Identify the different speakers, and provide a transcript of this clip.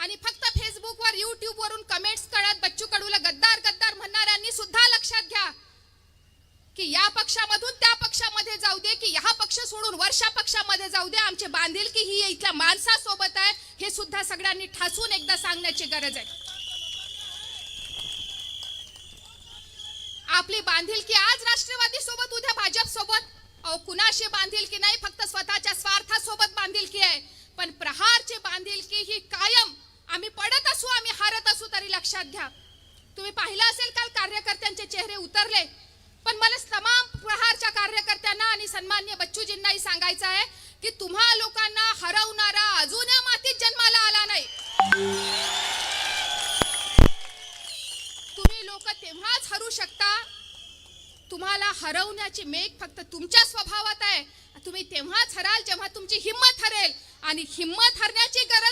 Speaker 1: आणि फक्त फेसबुकवर युट्यूबवरून कमेंट्स करत बच्चू कडूला गद्दार गद्दार म्हणणाऱ्यांनी सुद्धा लक्षात घ्या. की या पक्षामधून त्या पक्षामध्ये जाऊ दे की ह्या पक्ष सोडून वर्षा पक्षामध्ये जाऊ दे. आमचे बांधिलकी ही इथल्या माणसासोबत आहे हे सुद्धा सगळ्यांनी ठासून एकदा सांगण्याची गरज आहे. आपली बांधिलकी आज राष्ट्रवादी सोबत उद्या भाजप सोबत अहो कुणाशी बांधिलकी नाही? फक्त स्वतःच्या स्वार्थासोबत बांधिलकी आहे. पण प्रहारची बांधिलकी ही लक्षात घ्या. तुम्ही पाहिलं असेल काल कार्यकर्त्यांचे चेहरे उतरले पण मला तमाम प्रहारच्या कार्यकर्त्यांना आणि सन्मान्य बच्चूजींनाही सांगायचं आहे की तुम्हा लोकांना हरवणारा अजून या मातीत जन्माला आला नाही. तुम्ही लोक तेव्हाच हरू शकता तुम्हाला हरवण्याची मेघ फक्त तुमच्या स्वभावात आहे. तुम्ही तेव्हाच हराल जेव्हा तुमची हिंमत हरेल. आणि हिंमत हरण्याची गरज